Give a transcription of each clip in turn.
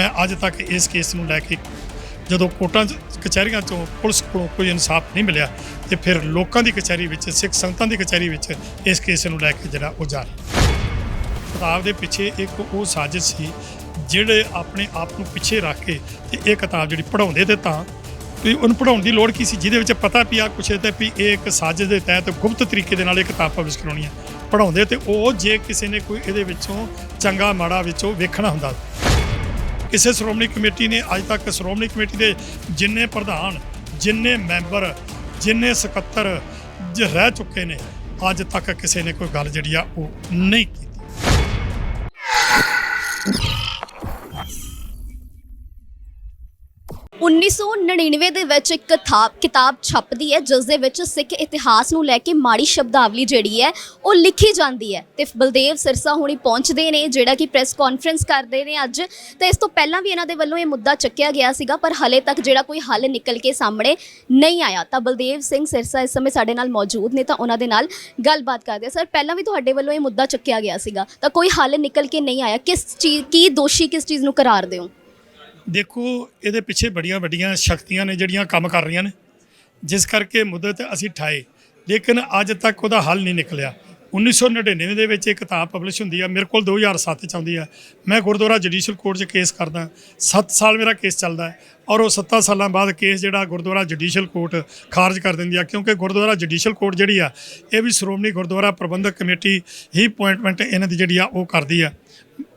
ਮੈਂ ਅੱਜ ਤੱਕ ਇਸ ਕੇਸ ਨੂੰ ਲੈ ਕੇ ਜਦੋਂ ਕੋਰਟਾਂ 'ਚ, ਕਚਹਿਰੀਆਂ 'ਚੋਂ ਪੁਲਿਸ ਕੋਲੋਂ ਕੋਈ ਇਨਸਾਫ ਨਹੀਂ ਮਿਲਿਆ ਤੇ ਫਿਰ ਲੋਕਾਂ ਦੀ ਕਚਹਿਰੀ ਵਿੱਚ, ਸਿੱਖ ਸੰਗਤਾਂ ਦੀ ਕਚਹਿਰੀ ਵਿੱਚ ਇਸ ਕੇਸ ਨੂੰ ਲੈ ਕੇ ਜਿਹੜਾ ਉਹ ਜਾਰੀ। ਕਿਤਾਬ ਦੇ ਪਿੱਛੇ ਇੱਕ ਉਹ ਸਾਜ਼ਿਸ਼ ਸੀ, ਜਿਹੜੇ ਆਪਣੇ ਆਪ ਨੂੰ ਪਿੱਛੇ ਰੱਖ ਕੇ ਤੇ ਇਹ ਕਿਤਾਬ ਜਿਹੜੀ ਪੜਾਉਂਦੇ ਤੇ ਤਾਂ ਵੀ ਉਹਨੂੰ ਪੜਾਉਣ ਦੀ ਲੋੜ ਕੀ ਸੀ, ਜਿਹਦੇ ਵਿੱਚ ਪਤਾ ਵੀ ਆ ਕੁਛ ਤੇ ਵੀ ਇਹ ਇੱਕ ਸਾਜ਼ਿਸ਼ ਦੇ ਤਹਿਤ ਗੁਪਤ ਤਰੀਕੇ ਦੇ ਨਾਲ ਇਹ ਕਿਤਾਬ ਪਬਲਿਸ਼ ਕਰਾਉਣੀ ਹੈ ਪੜਾਉਂਦੇ ਤੇ ਉਹ ਜੇ ਕਿਸੇ ਨੇ ਕੋਈ ਇਹਦੇ ਵਿੱਚੋਂ ਚੰਗਾ ਮਾੜਾ ਵਿੱਚੋਂ ਵੇਖਣਾ ਹੁੰਦਾ ਕਿਸੇ ਸ਼੍ਰੋਮਣੀ ਕਮੇਟੀ ਨੇ ਅੱਜ ਤੱਕ ਸ਼੍ਰੋਮਣੀ ਕਮੇਟੀ ਦੇ ਜਿੰਨੇ ਪ੍ਰਧਾਨ, ਜਿੰਨੇ ਮੈਂਬਰ, ਜਿੰਨੇ ਸਕੱਤਰ ਰਹਿ ਚੁੱਕੇ ਨੇ, ਅੱਜ ਤੱਕ ਕਿਸੇ ਨੇ ਕੋਈ ਗੱਲ ਜਿਹੜੀ ਆ ਉਹ ਨਹੀਂ ਕੀਤੀ। 1999 ਦੇ ਵਿੱਚ ਇੱਕ ਕਿਤਾਬ ਕਿਤਾਬ ਛਪਦੀ ਹੈ, ਜਿਸ ਦੇ ਵਿੱਚ ਸਿੱਖ ਇਤਿਹਾਸ ਨੂੰ ਲੈ ਕੇ ਮਾੜੀ ਸ਼ਬਦਾਵਲੀ ਜਿਹੜੀ ਹੈ, ਉਹ ਲਿਖੀ ਜਾਂਦੀ ਹੈ। ਤੇ ਬਲਦੇਵ ਸਿਰਸਾ ਹੁਣੀ ਪਹੁੰਚਦੇ ਨੇ, ਜਿਹੜਾ ਕਿ ਪ੍ਰੈਸ ਕਾਨਫਰੰਸ ਕਰਦੇ ਨੇ ਅੱਜ। ਤੇ ਇਸ ਤੋਂ ਪਹਿਲਾਂ ਵੀ ਇਹਨਾਂ ਦੇ ਵੱਲੋਂ ਇਹ ਮੁੱਦਾ ਚੱਕਿਆ ਗਿਆ ਸੀਗਾ, ਪਰ ਹਲੇ ਤੱਕ ਜਿਹੜਾ ਕੋਈ ਹੱਲ ਨਿਕਲ ਕੇ ਸਾਹਮਣੇ ਨਹੀਂ ਆਇਆ। ਤਾਂ ਬਲਦੇਵ ਸਿੰਘ ਸਿਰਸਾ ਇਸ ਸਮੇਂ ਸਾਡੇ ਨਾਲ ਮੌਜੂਦ ਨੇ, ਤਾਂ ਉਹਨਾਂ ਦੇ ਨਾਲ ਗੱਲਬਾਤ ਕਰਦੇ ਹਾਂ। ਸਰ, ਪਹਿਲਾਂ ਵੀ ਤੁਹਾਡੇ ਵੱਲੋਂ ਇਹ ਮੁੱਦਾ ਚੱਕਿਆ ਗਿਆ ਸੀਗਾ, ਤਾਂ ਕੋਈ ਹੱਲ ਨਿਕਲ ਕੇ ਨਹੀਂ ਆਇਆ। ਕਿਸ ਚੀਜ਼ ਕੀ ਦੋਸ਼ੀ ਕਿਸ ਚੀਜ਼ ਨੂੰ ਕਰਾਰ ਦਿਓ? ਦੇਖੋ, ਇਹਦੇ ਪਿੱਛੇ ਬੜੀਆਂ ਵੱਡੀਆਂ ਸ਼ਕਤੀਆਂ ਨੇ ਜਿਹੜੀਆਂ ਕੰਮ ਕਰ ਰਹੀਆਂ ਨੇ। ਜਿਸ ਕਰਕੇ ਮੁੱਦਤ ਅਸੀਂ ਠਾਏ ਲੇਕਿਨ ਅੱਜ ਤੱਕ ਉਹਦਾ ਹੱਲ ਨਹੀਂ ਨਿਕਲਿਆ। 1999 ਦੇ ਵਿੱਚ ਇਹ ਕਿਤਾਬ ਪਬਲਿਸ਼ ਹੁੰਦੀ ਆ। ਮੇਰੇ ਕੋਲ 2007 ਚ ਆਉਂਦੀ ਆ। ਮੈਂ ਗੁਰਦੁਆਰਾ ਜੁਡੀਸ਼ੀਅਲ ਕੋਰਟ 'ਚ ਕੇਸ ਕਰਦਾ। 7 ਸਾਲ ਮੇਰਾ ਕੇਸ ਚੱਲਦਾ ਔਰ ਉਹ 7 ਸਾਲਾਂ ਬਾਅਦ ਕੇਸ ਜਿਹੜਾ ਗੁਰਦੁਆਰਾ ਜੁਡੀਸ਼ੀਅਲ ਕੋਰਟ ਖਾਰਜ ਕਰ ਦਿੰਦੀ ਆ। ਕਿਉਂਕਿ ਗੁਰਦੁਆਰਾ ਜੁਡੀਸ਼ੀਅਲ ਕੋਰਟ ਜਿਹੜੀ ਆ, ਇਹ ਵੀ ਸ਼੍ਰੋਮਣੀ ਗੁਰਦੁਆਰਾ ਪ੍ਰਬੰਧਕ ਕਮੇਟੀ ਹੀ ਅਪਾਇੰਟਮੈਂਟ ਇਹਨਾਂ ਦੀ ਜਿਹੜੀ ਆ, ਉਹ ਕਰਦੀ ਆ।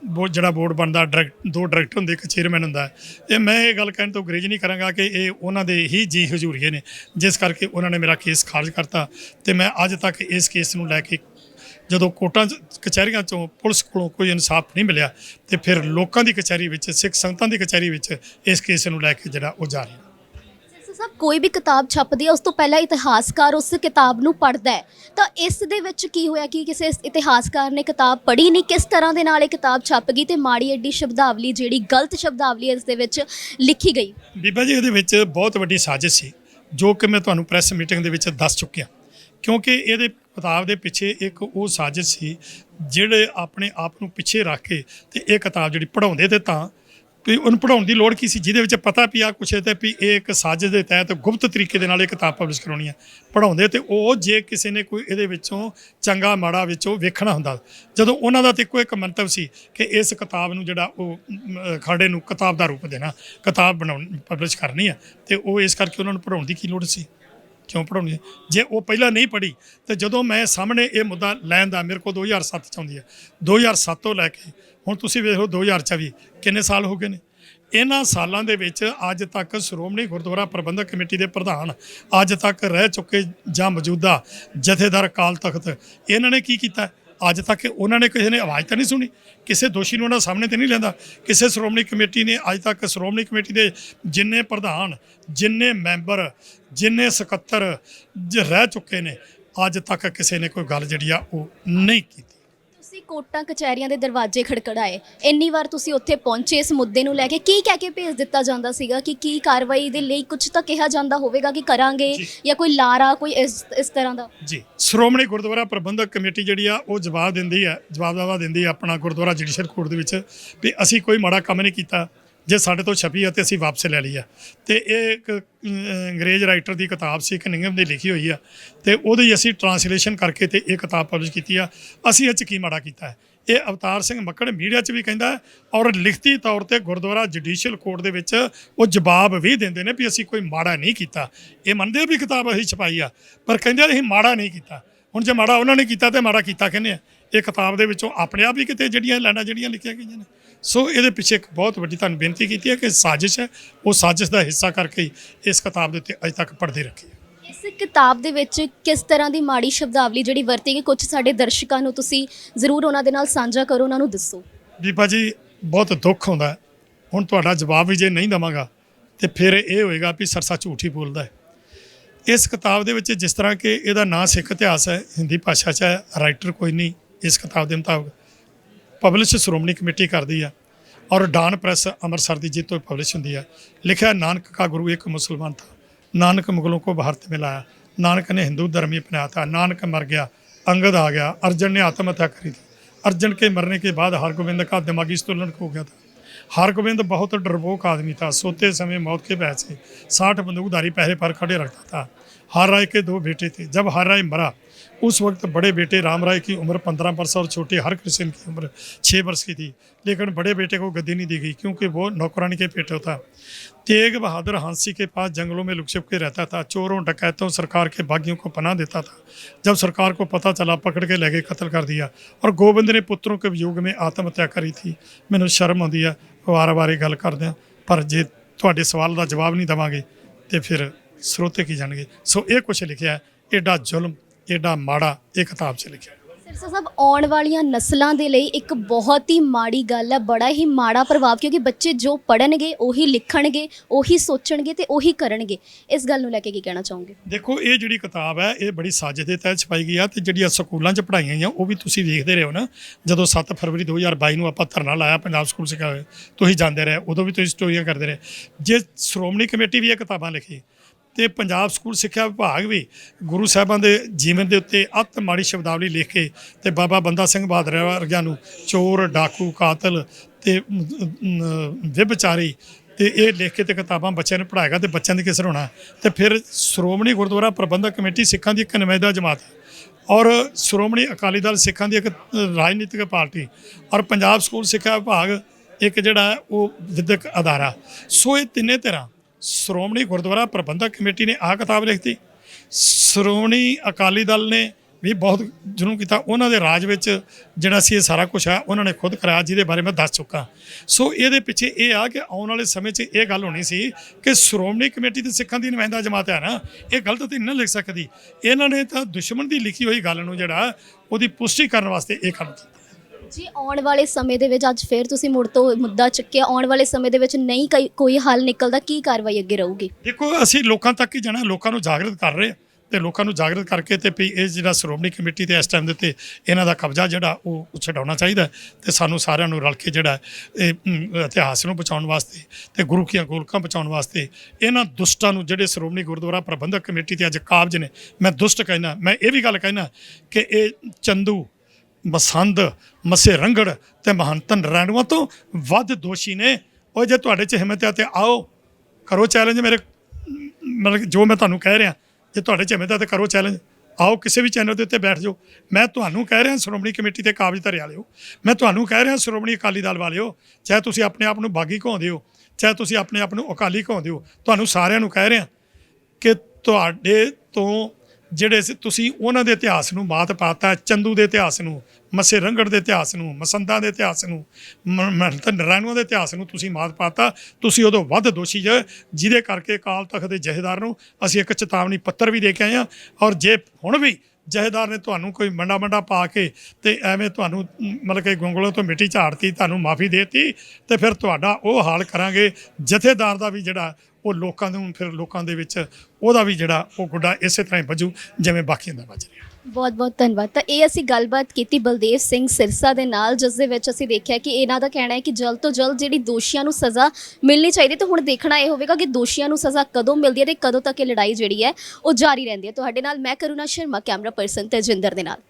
ਬੋ ਜਿਹੜਾ ਬੋਰਡ ਬਣਦਾ, ਡਾਇਰੈਕਟ ਦੋ ਡਾਇਰੈਕਟਰ ਹੁੰਦੇ, ਇੱਕ ਚੇਅਰਮੈਨ ਹੁੰਦਾ। ਇਹ ਮੈਂ ਇਹ ਗੱਲ ਕਹਿਣ ਤੋਂ ਗਰੇਜ ਨਹੀਂ ਕਰਾਂਗਾ ਕਿ ਇਹ ਉਹਨਾਂ ਦੇ ਹੀ ਜੀ ਹਜ਼ੂਰੀਏ ਨੇ, ਜਿਸ ਕਰਕੇ ਉਹਨਾਂ ਨੇ ਮੇਰਾ ਕੇਸ ਖਾਰਜ ਕਰਤਾ। ਤੇ ਮੈਂ ਅੱਜ ਤੱਕ ਇਸ ਕੇਸ ਨੂੰ ਲੈ ਕੇ ਜਦੋਂ ਕੋਰਟਾਂ 'ਚ ਕਚਹਿਰੀਆਂ 'ਚੋਂ ਪੁਲਿਸ ਕੋਲੋਂ ਕੋਈ ਇਨਸਾਫ ਨਹੀਂ ਮਿਲਿਆ, ਤੇ ਫਿਰ ਲੋਕਾਂ ਦੀ ਕਚਹਿਰੀ ਵਿੱਚ, ਸਿੱਖ ਸੰਗਤਾਂ ਦੀ ਕਚਹਿਰੀ ਵਿੱਚ ਇਸ ਕੇਸ ਨੂੰ ਲੈ ਕੇ ਜਿਹੜਾ ਉਹ ਜਾਰੀ ਸਿਰਸਾ ਸਾਹਿਬ, ਕੋਈ ਵੀ ਕਿਤਾਬ ਛਪਦੀ ਹੈ, ਉਸ ਤੋਂ ਪਹਿਲਾਂ ਇਤਿਹਾਸਕਾਰ ਉਸ ਕਿਤਾਬ ਨੂੰ ਪੜ੍ਹਦਾ ਹੈ। ਤਾਂ ਇਸ ਦੇ ਵਿੱਚ ਕੀ ਹੋਇਆ ਕਿ ਕਿਸੇ ਇਤਿਹਾਸਕਾਰ ਨੇ ਕਿਤਾਬ ਪੜ੍ਹੀ ਨਹੀਂ, ਕਿਸ ਤਰ੍ਹਾਂ ਦੇ ਨਾਲ ਇਹ ਕਿਤਾਬ ਛਪ ਗਈ ਤੇ ਮਾੜੀ ਐਡੀ ਸ਼ਬਦਾਵਲੀ, ਜਿਹੜੀ ਗਲਤ ਸ਼ਬਦਾਵਲੀ ਇਸ ਦੇ ਵਿੱਚ ਲਿਖੀ ਗਈ? ਬੀਬਾ ਜੀ, ਇਹਦੇ ਵਿੱਚ ਬਹੁਤ ਵੱਡੀ ਸਾਜ਼ਿਸ਼ ਸੀ, ਜੋ ਕਿ ਮੈਂ ਤੁਹਾਨੂੰ ਪ੍ਰੈਸ ਮੀਟਿੰਗ ਦੇ ਵਿੱਚ ਦੱਸ ਚੁੱਕਿਆ। ਕਿਉਂਕਿ ਇਹਦੇ ਕਿਤਾਬ ਦੇ ਪਿੱਛੇ ਇੱਕ ਉਹ ਸਾਜ਼ਿਸ਼ ਸੀ, ਜਿਹੜੇ ਆਪਣੇ ਆਪ ਨੂੰ ਪਿੱਛੇ ਰੱਖ ਕੇ ਤੇ ਇਹ ਕਿਤਾਬ ਜਿਹੜੀ ਪੜਾਉਂਦੇ ਤੇ ਤਾਂ ਵੀ ਉਹਨੂੰ ਪੜਾਉਣ ਦੀ ਲੋੜ ਕੀ ਸੀ? ਜਿਹਦੇ ਵਿੱਚ ਪਤਾ ਵੀ ਆ ਕੁਛ ਤੇ ਵੀ ਇਹ ਇੱਕ ਸਾਜ਼ਿਸ਼ ਦੇ ਤਹਿਤ ਗੁਪਤ ਤਰੀਕੇ ਦੇ ਨਾਲ ਇਹ ਕਿਤਾਬ ਪਬਲਿਸ਼ ਕਰਾਉਣੀ ਹੈ ਪੜਾਉਂਦੇ ਤੇ ਉਹ ਜੇ ਕਿਸੇ ਨੇ ਕੋਈ ਇਹਦੇ ਵਿੱਚੋਂ ਚੰਗਾ ਮਾੜਾ ਵਿੱਚੋਂ ਵੇਖਣਾ ਹੁੰਦਾ। ਜਦੋਂ ਉਹਨਾਂ ਦਾ ਤੇ ਇੱਕੋ ਇੱਕ ਮੰਤਵ ਸੀ ਕਿ ਇਸ ਕਿਤਾਬ ਨੂੰ ਜਿਹੜਾ ਉਹ ਮ, ਨੂੰ ਕਿਤਾਬ ਦਾ ਰੂਪ ਦੇਣਾ ਕਿਤਾਬ ਬਣਾਉਣ ਪਬਲਿਸ਼ ਕਰਨੀ ਹੈ ਤੇ ਉਹ ਇਸ ਕਰਕੇ ਉਹਨਾਂ ਨੂੰ ਪੜਾਉਣ ਦੀ ਕੀ ਲੋੜ ਸੀ? ਕਿਉਂ ਪੜਾਉਣੀ ਹੈ? ਜੇ ਉਹ ਪਹਿਲਾਂ ਨਹੀਂ ਪੜ੍ਹੀ, ਤੇ ਜਦੋਂ ਮੈਂ ਸਾਹਮਣੇ ਇਹ ਮੁੱਦਾ ਲੈਣ ਦਾ ਮੇਰੇ ਕੋਲ 2007 ਚ ਆਉਂਦੀ ਹੈ। 2007 ਤੋਂ ਲੈ ਕੇ ਹੁਣ ਤੁਸੀਂ ਵੇਖ ਲਓ 2024 ਕਿੰਨੇ ਸਾਲ ਹੋ ਗਏ ਨੇ? ਇਹਨਾਂ ਸਾਲਾਂ ਦੇ ਵਿੱਚ ਅੱਜ ਤੱਕ ਸ਼੍ਰੋਮਣੀ ਗੁਰਦੁਆਰਾ ਪ੍ਰਬੰਧਕ ਕਮੇਟੀ ਦੇ ਪ੍ਰਧਾਨ ਅੱਜ ਤੱਕ ਰਹਿ ਚੁੱਕੇ ਜਾਂ ਮੌਜੂਦਾ ਜਥੇਦਾਰ ਅਕਾਲ ਤਖਤ, ਇਹਨਾਂ ਨੇ ਕੀ ਕੀਤਾ? ਅੱਜ ਤੱਕ ਉਹਨਾਂ ਨੇ ਕਿਸੇ ਨੇ ਆਵਾਜ਼ ਤਾਂ ਨਹੀਂ ਸੁਣੀ? ਕਿਸੇ ਦੋਸ਼ੀ ਨੂੰ ਉਹਨਾਂ ਸਾਹਮਣੇ ਤੇ ਨਹੀਂ ਲੈਂਦਾ ਕਿਸੇ ਸ਼੍ਰੋਮਣੀ ਕਮੇਟੀ ਨੇ ਅੱਜ ਤੱਕ ਸ਼੍ਰੋਮਣੀ ਕਮੇਟੀ ਦੇ ਜਿੰਨੇ ਪ੍ਰਧਾਨ, ਜਿੰਨੇ ਮੈਂਬਰ, ਜਿੰਨੇ ਸਕੱਤਰ ਰਹਿ ਚੁੱਕੇ ਨੇ, ਅੱਜ ਤੱਕ ਕਿਸੇ ਨੇ ਕੋਈ ਗੱਲ ਜਿਹੜੀ ਆ ਉਹ ਨਹੀਂ ਕੀਤੀ। ਤੁਸੀਂ ਕੋਟਾਂ ਕਚਹਿਰੀਆਂ ਦੇ ਦਰਵਾਜ਼ੇ ਖੜਕੜਾਏ? ਇੰਨੀ ਵਾਰ ਤੁਸੀਂ ਉੱਥੇ ਪਹੁੰਚੇ ਇਸ ਮੁੱਦੇ ਨੂੰ ਲੈ ਕੇ। ਕੀ ਕਹਿ ਕੇ ਭੇਜ ਦਿੱਤਾ ਜਾਂਦਾ ਸੀਗਾ ਕਿ ਕੀ ਕਾਰਵਾਈ ਦੇ ਲਈ ਕੁਝ ਤਾਂ ਕਿਹਾ ਜਾਂਦਾ ਹੋਵੇਗਾ ਕਿ ਕਰਾਂਗੇ ਜੀ। ਕੋਈ ਲਾਰਾ ਕੋਈ ਇਸ ਇਸ ਤਰ੍ਹਾਂ ਦਾ? ਜੀ। ਸ਼੍ਰੋਮਣੀ ਗੁਰਦੁਆਰਾ ਪ੍ਰਬੰਧਕ ਕਮੇਟੀ ਜਿਹੜੀ ਆ ਉਹ ਜਵਾਬ ਦਿੰਦੀ ਹੈ ਜਵਾਬਦਾਵਾ ਦਿੰਦੀ ਹੈ ਆਪਣਾ ਗੁਰਦੁਆਰਾ ਜੁਡੀਸ਼ੀਅਲ ਕੋਰਟ ਦੇ ਵਿੱਚ ਵੀ ਅਸੀਂ ਕੋਈ ਮਾੜਾ ਕੰਮ ਨਹੀਂ ਕੀਤਾ। ਜੇ ਸਾਡੇ ਤੋਂ ਛਪੀ ਹੈ ਤੇ ਅਸੀਂ ਵਾਪਸ ਲੈ ਲਈ ਆ। ਤੇ ਇਹ ਇੱਕ ਅੰਗਰੇਜ਼ ਰਾਈਟਰ ਦੀ ਕਿਤਾਬ ਸੀ, ਇੱਕ ਨਿੰਗਮ ਦੀ ਲਿਖੀ ਹੋਈ ਆ। ਤੇ ਉਹਦੀ ਅਸੀਂ ਟਰਾਂਸਲੇਸ਼ਨ ਕਰਕੇ ਤੇ ਇਹ ਕਿਤਾਬ ਪਬਲਿਸ਼ ਕੀਤੀ ਆ। ਅਸੀਂ ਇਹ 'ਚ ਕੀ ਮਾੜਾ ਕੀਤਾ ਹੈ? ਇਹ ਅਵਤਾਰ ਸਿੰਘ ਮੱਕੜ ਮੀਡੀਆ 'ਚ ਵੀ ਕਹਿੰਦਾ ਔਰ ਲਿਖਤੀ ਤੌਰ ਤੇ ਗੁਰਦੁਆਰਾ ਜੁਡੀਸ਼ੀਅਲ ਕੋਰਟ ਦੇ ਵਿੱਚ ਉਹ ਜਵਾਬ ਵੀ ਦਿੰਦੇ ਨੇ ਵੀ ਅਸੀਂ ਕੋਈ ਮਾੜਾ ਨਹੀਂ ਕੀਤਾ। ਇਹ ਮੰਨਦੇ ਵੀ ਕਿਤਾਬ ਅਸੀਂ ਛਪਾਈ ਆ, ਪਰ ਕਹਿੰਦੇ ਅਸੀਂ ਮਾੜਾ ਨਹੀਂ ਕੀਤਾ। ਹੁਣ ਜੇ ਮਾੜਾ ਉਹਨਾਂ ਨੇ ਕੀਤਾ ਤੇ ਮਾੜਾ ਕੀਤਾ ਕਹਿੰਦੇ ਆ? ਇਹ ਕਿਤਾਬ ਦੇ ਵਿੱਚੋਂ ਆਪਣੇ ਆਪ ਹੀ ਕਿਤੇ ਜਿਹੜੀਆਂ ਲਾਈਨਾਂ ਜਿਹੜੀਆਂ ਲਿਖੀਆਂ ਗਈਆਂ ਨੇ। ਸੋ ਇਹਦੇ ਪਿੱਛੇ ਇੱਕ ਬਹੁਤ ਵੱਡੀ ਤੁਹਾਨੂੰ ਬੇਨਤੀ ਕੀਤੀ ਹੈ ਕਿ ਸਾਜ਼ਿਸ਼ ਹੈ ਉਹ ਸਾਜ਼ਿਸ਼ ਦਾ ਹਿੱਸਾ ਕਰਕੇ ਹੀ ਇਸ ਕਿਤਾਬ ਦੇ ਉੱਤੇ ਅਜੇ ਤੱਕ ਪੜ੍ਹਦੇ ਰੱਖੀ ਹੈ। ਇਸ ਕਿਤਾਬ ਦੇ ਵਿੱਚ ਕਿਸ ਤਰ੍ਹਾਂ ਦੀ ਮਾੜੀ ਸ਼ਬਦਾਵਲੀ ਜਿਹੜੀ ਵਰਤੀ ਗਈ ਕੁਝ ਸਾਡੇ ਦਰਸ਼ਕਾਂ ਨੂੰ ਤੁਸੀਂ ਜ਼ਰੂਰ ਉਹਨਾਂ ਦੇ ਨਾਲ ਸਾਂਝਾ ਕਰੋ ਉਹਨਾਂ ਨੂੰ ਦੱਸੋ। ਬੀਬਾ ਜੀ ਬਹੁਤ ਦੁੱਖ ਹੁੰਦਾ ਹੁਣ ਤੁਹਾਡਾ ਜਵਾਬ ਵੀ ਜੇ ਨਹੀਂ ਦਵਾਂਗਾ ਤੇ ਫਿਰ ਇਹ ਹੋਏਗਾ ਵੀ ਸਰਸਾ ਝੂਠ ਬੋਲਦਾ ਹੈ। ਇਸ ਕਿਤਾਬ ਦੇ ਵਿੱਚ ਜਿਸ ਤਰ੍ਹਾਂ ਕਿ ਇਹਦਾ ਨਾਂ ਸਿੱਖ ਇਤਿਹਾਸ ਹੈ ਹਿੰਦੀ ਭਾਸ਼ਾ 'ਚ ਹੈ ਰਾਈਟਰ ਕੋਈ ਨਹੀਂ ਇਸ ਕਿਤਾਬ ਦੇ ਮੁਤਾਬਕ। ਪਬਲਿਸ਼ ਸ਼੍ਰੋਮਣੀ ਕਮੇਟੀ ਕਰਦੀ ਆ ਔਰ ਡਾਨ ਪ੍ਰੈਸ ਅੰਮ੍ਰਿਤਸਰ ਦੀ ਜਿੱਤੋਂ ਪਬਲਿਸ਼ ਹੁੰਦੀ ਹੈ ਲਿਖਿਆ ਨਾਨਕ ਕਾ ਗੁਰੂ ਇੱਕ ਮੁਸਲਮਾਨ ਥਾ ਨਾਨਕ ਮੁਗਲੋं को भारत में लाया नानक ने हिंदू धर्म ही अपनाया था नानक मर गया अंगद आ गया अर्जन ने आत्महत्या करी थी अर्जन के मरने के बाद हरगोविंद का दिमागी स्तुलन हो गया था हरगोविंद बहुत डरपोक आदमी था सोते समय मौत के भय से साठ बंदूकधारी पहरे पर खड़े रखता था हर राय के दो बेटे थे जब हर राय मरा उस वक्त बड़े बेटे राम राय की उम्र पंद्रह वर्ष और छोटे हरकृष्ण की उम्र छः वर्ष की थी लेकिन बड़े बेटे को गद्दी नहीं दी गई क्योंकि वो नौकरानी के पेटो था तेग बहादुर हांसी के पास जंगलों में लुक छिप के रहता था चोरों डकैतों सरकार के बागियों को पनाह देता था जब सरकार को पता चला पकड़ के ले गए कत्ल कर दिया और गोविंद ने पुत्रों के वियोग में ਆਤਮਹੱਤਿਆ ਕਰੀ ਥੀ ਮੈਨੂੰ ਸ਼ਰਮ ਆਉਂਦੀ ਆ ਵਾਰ-ਵਾਰ ਇਹ ਗੱਲ ਕਰਦੇ ਆ ਪਰ ਜੇ ਤੁਹਾਡੇ ਸਵਾਲ ਦਾ ਜਵਾਬ ਨਹੀਂ ਦਵਾਂਗੇ ਤੇ ਫਿਰ ਸਰੋਤੇ ਕੀ ਜਾਣਗੇ ਸੋ ਇਹ ਕੁਛ ਲਿਖਿਆ ਹੈ, ਏਡਾ ਜ਼ੁਲਮ ਏਡਾ ਮਾੜਾ ਇਹ ਕਿਤਾਬ 'ਚ ਲਿਖਿਆ। ਸਿਰਸਾ ਸਾਹਿਬ ਆਉਣ ਵਾਲੀਆਂ ਨਸਲਾਂ ਦੇ ਲਈ ਇੱਕ ਬਹੁਤ ਹੀ ਮਾੜੀ ਗੱਲ ਹੈ ਬੜਾ ਹੀ ਮਾੜਾ ਪ੍ਰਭਾਵ ਕਿਉਂਕਿ ਬੱਚੇ ਜੋ ਪੜਨਗੇ ਉਹੀ ਲਿਖਣਗੇ ਉਹੀ ਸੋਚਣਗੇ ਤੇ ਉਹੀ ਕਰਨਗੇ। ਇਸ ਗੱਲ ਨੂੰ ਲੈ ਕੇ ਕੀ ਕਹਿਣਾ ਚਾਹੋਗੇ? ਦੇਖੋ ਇਹ ਜਿਹੜੀ ਕਿਤਾਬ ਹੈ ਇਹ ਬੜੀ ਸਾਜ਼ਿਸ਼ ਦੇ ਤਹਿਤ ਛਪਾਈ ਗਈ ਆ ਤੇ ਜਿਹੜੀਆਂ ਸਕੂਲਾਂ 'ਚ ਪੜ੍ਹਾਈਆਂ ਗਈਆਂ ਉਹ ਵੀ ਤੁਸੀਂ ਵੇਖਦੇ ਰਹੇ ਹੋ ਨਾ। ਜਦੋਂ 7 ਫਰਵਰੀ 2022 ਨੂੰ ਆਪਾਂ ਧਰਨਾ ਲਾਇਆ ਪੰਜਾਬ ਸਕੂਲ ਸਿੱਖਿਆ ਤੁਸੀਂ ਜਾਂਦੇ ਰਹੇ ਉਦੋਂ ਵੀ ਤੁਸੀਂ ਸਟੋਰੀਆਂ ਕਰਦੇ ਰਹੇ। ਜੇ ਸ਼੍ਰੋਮਣੀ ਕਮੇਟੀ ਵੀ ਇਹ ਕਿਤਾਬਾਂ ਲਿਖੀ ਤੇ ਪੰਜਾਬ ਸਕੂਲ ਸਿੱਖਿਆ ਵਿਭਾਗ ਵੀ ਗੁਰੂ ਸਾਹਿਬਾਂ ਦੇ ਜੀਵਨ ਦੇ ਉੱਤੇ ਅਤ ਮਾੜੀ ਸ਼ਬਦਾਵਲੀ ਲਿਖ ਕੇ ਤੇ ਬਾਬਾ ਬੰਦਾ ਸਿੰਘ ਬਹਾਦਰ ਵਰਗਿਆਂ ਨੂੰ ਚੋਰ ਡਾਕੂ ਕਾਤਲ ਤੇ ਅਮ, ਅਮ, ਵਿਭਚਾਰੀ ਤੇ ਇਹ ਲਿਖ ਕੇ ਤੇ ਕਿਤਾਬਾਂ ਬੱਚਿਆਂ ਨੂੰ ਪੜ੍ਹਾਏਗਾ ਤੇ ਬੱਚਿਆਂ ਦੀ ਕਿਸਰ ਹੋਣਾ। ਤੇ ਫਿਰ ਸ਼੍ਰੋਮਣੀ ਗੁਰਦੁਆਰਾ ਪ੍ਰਬੰਧਕ ਕਮੇਟੀ ਸਿੱਖਾਂ ਦੀ ਇੱਕ ਨੁਮਾਇੰਦਾ ਜਮਾਤ ਹੈ ਔਰ ਸ਼੍ਰੋਮਣੀ ਅਕਾਲੀ ਦਲ ਸਿੱਖਾਂ ਦੀ ਇੱਕ ਰਾਜਨੀਤਿਕ ਪਾਰਟੀ ਔਰ ਪੰਜਾਬ ਸਕੂਲ ਸਿੱਖਿਆ ਵਿਭਾਗ ਇੱਕ ਜਿਹੜਾ ਉਹ ਵਿਦਿਅਕ ਅਦਾਰਾ। ਸੋ ਇਹ ਤਿੰਨੇ ਤਰ੍ਹਾਂ ਸ਼੍ਰੋਮਣੀ ਗੁਰਦੁਆਰਾ ਪ੍ਰਬੰਧਕ ਕਮੇਟੀ ਨੇ ਆਹ ਕਿਤਾਬ ਲਿਖਤੀ। ਸ਼੍ਰੋਮਣੀ ਅਕਾਲੀ ਦਲ ਨੇ ਵੀ ਬਹੁਤ ਜੁਰਮ ਕੀਤਾ। ਉਹਨਾਂ ਦੇ ਰਾਜ ਵਿੱਚ ਜਿਹੜਾ ਸੀ ਇਹ ਸਾਰਾ ਕੁਝ ਆ, ਉਹਨਾਂ ਨੇ ਖੁਦ ਕਰਾਇਆ, ਜਿਹਦੇ ਬਾਰੇ ਮੈਂ ਦੱਸ ਚੁੱਕਾ। ਸੋ ਇਹਦੇ ਪਿੱਛੇ ਇਹ ਆ ਕਿ ਆਉਣ ਵਾਲੇ ਸਮੇਂ 'ਚ ਇਹ ਗੱਲ ਹੋਣੀ ਸੀ ਕਿ ਸ਼੍ਰੋਮਣੀ ਕਮੇਟੀ ਤੇ ਸਿੱਖਾਂ ਦੀ ਨੁਮਾਇੰਦਾ ਜਮਾਤ ਹੈ ਨਾ, ਇਹ ਗਲਤ ਤੇ ਨਾ ਲਿਖ ਸਕਦੀ। ਇਹਨਾਂ ਨੇ ਤਾਂ ਦੁਸ਼ਮਣ ਦੀ ਲਿਖੀ ਹੋਈ ਗੱਲ ਨੂੰ ਜਿਹੜਾ ਉਹਦੀ ਪੁਸ਼ਟੀ ਕਰਨ ਵਾਸਤੇ ਇਹ ਕੰਮ ਕੀਤਾ। ਜੀ ਆਉਣ ਵਾਲੇ ਸਮੇਂ ਦੇ ਵਿੱਚ ਅੱਜ ਫੇਰ ਤੁਸੀਂ ਮੁੜ ਤੋਂ ਮੁੱਦਾ ਚੁੱਕਿਆ ਆਉਣ ਵਾਲੇ ਸਮੇਂ ਦੇ ਵਿੱਚ ਨਹੀਂ ਕਈ ਕੋਈ ਹੱਲ ਨਿਕਲਦਾ ਕੀ ਕਾਰਵਾਈ ਅੱਗੇ ਰਹੂਗੀ? ਦੇਖੋ ਅਸੀਂ ਲੋਕਾਂ ਤੱਕ ਹੀ ਜਾਣਾ ਲੋਕਾਂ ਨੂੰ ਜਾਗਰਤ ਕਰ ਰਹੇ ਹਾਂ ਤੇ ਲੋਕਾਂ ਨੂੰ ਜਾਗਰਤ ਕਰਕੇ ਤੇ ਵੀ ਇਹ ਜਿਹੜਾ ਸ਼੍ਰੋਮਣੀ ਕਮੇਟੀ ਤੇ ਇਸ ਟਾਈਮ ਦੇ ਉੱਤੇ ਇਹਨਾਂ ਦਾ ਕਬਜ਼ਾ ਜਿਹੜਾ ਉਹ ਛਡਾਉਣਾ ਚਾਹੀਦਾ ਹੈ ਤੇ ਸਾਨੂੰ ਸਾਰਿਆਂ ਨੂੰ ਰਲ ਕੇ ਜਿਹੜਾ ਇਹ ਅਮ, ਇਤਿਹਾਸ ਨੂੰ ਬਚਾਉਣ ਵਾਸਤੇ ਤੇ ਗੁਰੂ ਕੀਆਂ ਗੋਲਕਾਂ ਬਚਾਉਣ ਵਾਸਤੇ ਇਹਨਾਂ ਦੁਸ਼ਟਾਂ ਨੂੰ ਜਿਹੜੇ ਸ਼੍ਰੋਮਣੀ ਗੁਰਦੁਆਰਾ ਪ੍ਰਬੰਧਕ ਕਮੇਟੀ ਤੇ ਅੱਜ ਕਾਬਜ ਨੇ ਮੈਂ ਦੁਸ਼ਟ ਕਹਿਣਾ ਮੈਂ ਇਹ ਵੀ ਗੱਲ ਕਹਿਣਾ ਕਿ ਇਹ ਚੰਦੂ ਮਸੰਦ, ਮਸੇ ਰੰਗੜ ਤੇ ਮਹੰਤਨ ਨਰੈਣੂਆਂ ਤੋਂ ਵੱਧ ਦੋਸ਼ੀ ਨੇ। ਉਹ ਜੇ ਤੁਹਾਡੇ ਚ ਹਿੰਮਤ ਹੈ ਤੇ ਆਓ, ਕਰੋ ਚੈਲੰਜ ਮੇਰੇ, ਮਤਲਬ ਜੋ ਮੈਂ ਤੁਹਾਨੂੰ ਕਹਿ ਰਿਹਾ, ਜੇ ਤੁਹਾਡੇ ਚ ਹਿੰਮਤ ਹੈ ਤੇ ਕਰੋ ਚੈਲੰਜ ਆਓ ਕਿਸੇ ਵੀ ਚੈਨਲ ਦੇ ਉੱਤੇ ਬੈਠ ਜਾਓ। ਮੈਂ ਤੁਹਾਨੂੰ ਕਹਿ ਰਿਹਾ, ਸ਼੍ਰੋਮਣੀ ਕਮੇਟੀ ਤੇ ਕਾਬਜ ਧਰਿਆ ਲਿਓ ਮੈਂ ਤੁਹਾਨੂੰ ਕਹਿ ਰਿਹਾ, ਸ਼੍ਰੋਮਣੀ ਅਕਾਲੀ ਦਲ ਵਾਲਿਓ, ਚਾਹੇ ਤੁਸੀਂ ਆਪਣੇ ਆਪ ਨੂੰ ਬਾਗੀ ਕਹਾਉਂਦੇ ਹੋ, ਚਾਹੇ ਤੁਸੀਂ ਆਪਣੇ ਆਪ ਨੂੰ ਅਕਾਲੀ ਕਹਾਉਂਦੇ ਹੋ, ਤੁਹਾਨੂੰ ਸਾਰਿਆਂ ਨੂੰ ਕਹਿ ਰਿਹਾ ਕਿ ਤੁਹਾਡੇ ਤੋਂ ਜਿਹੜੇ ਸੀ, ਤੁਸੀਂ ਉਹਨਾਂ ਦੇ ਇਤਿਹਾਸ ਨੂੰ ਮਾਤ ਪਾਤਾ, ਚੰਦੂ ਦੇ ਇਤਿਹਾਸ ਨੂੰ, ਮੱਸੇ ਰੰਗੜ ਦੇ ਇਤਿਹਾਸ ਨੂੰ, ਮਸੰਦਾਂ ਦੇ ਇਤਿਹਾਸ ਨੂੰ, ਮ- ਮਹੰਤ ਨਰਾਇਣੂਆਂ ਦੇ ਇਤਿਹਾਸ ਨੂੰ ਤੁਸੀਂ ਮਾਤ ਪਾਤਾ, ਤੁਸੀਂ ਉਦੋਂ ਵੱਧ ਦੋਸ਼ੀ ਜੇ, ਜਿਹਦੇ ਕਰਕੇ ਅਕਾਲ ਤਖਤ ਦੇ ਜਹੇਦਾਰ ਨੂੰ ਅਸੀਂ ਇੱਕ ਚੇਤਾਵਨੀ ਪੱਤਰ ਵੀ ਦੇ ਕੇ ਆਏ ਹਾਂ ਔਰ ਜੇ ਹੁਣ ਵੀ ਜਹੇਦਾਰ ਨੇ ਤੁਹਾਨੂੰ ਕੋਈ ਮੰਡਾ ਮੰਡਾ ਪਾ ਕੇ ਤੇ ਐਵੇਂ ਤੁਹਾਨੂੰ, ਮਤਲਬ ਕਿ ਗੁੰਗਲੋਂ ਤੋਂ ਮਿੱਟੀ ਝਾੜਤੀ, ਤੁਹਾਨੂੰ ਮਾਫੀ ਦੇਤੀ, ਤੇ ਫਿਰ ਤੁਹਾਡਾ ਉਹ ਹਾਲ ਕਰਾਂਗੇ। ਜਥੇਦਾਰ ਦਾ ਵੀ ਜਿਹੜਾ ਉਹ ਲੋਕਾਂ ਨੂੰ ਫਿਰ ਲੋਕਾਂ ਦੇ ਵਿੱਚ ਉਹਦਾ ਵੀ ਜਿਹੜਾ ਉਹ ਗੁੱਡਾ ਇਸੇ ਤਰ੍ਹਾਂ ਹੀ ਵੱਜੂ, ਜਿਵੇਂ ਬਾਕੀਆਂ ਦਾ ਵੱਜ ਰਿਹਾ। ਬਹੁਤ ਬਹੁਤ ਧੰਨਵਾਦ। ਤਾਂ ਇਹ ਅਸੀਂ ਗੱਲਬਾਤ ਕੀਤੀ ਬਲਦੇਵ ਸਿੰਘ ਸਿਰਸਾ ਦੇ ਨਾਲ, ਜਿਸ ਦੇ ਵਿੱਚ ਅਸੀਂ ਦੇਖਿਆ ਕਿ ਇਹਨਾਂ ਦਾ ਕਹਿਣਾ ਹੈ ਕਿ ਜਲਦ ਤੋਂ ਜਲਦ ਜਿਹੜੀ ਦੋਸ਼ੀਆਂ ਨੂੰ ਸਜ਼ਾ ਮਿਲਣੀ ਚਾਹੀਦੀ ਤੇ ਹੁਣ ਦੇਖਣਾ ਇਹ ਹੋਵੇਗਾ ਕਿ ਦੋਸ਼ੀਆਂ ਨੂੰ ਸਜ਼ਾ ਕਦੋਂ ਮਿਲਦੀ ਹੈ ਤੇ ਕਦੋਂ ਤੱਕ ਇਹ ਲੜਾਈ ਜਿਹੜੀ ਹੈ ਉਹ ਜਾਰੀ ਰਹਿੰਦੀ ਹੈ। ਤੁਹਾਡੇ ਨਾਲ ਮੈਂ ਕਰੁਣਾ ਸ਼ਰਮਾ, ਕੈਮਰਾ ਪਰਸਨ ਤੇਜਿੰਦਰ ਦੇ ਨਾਲ।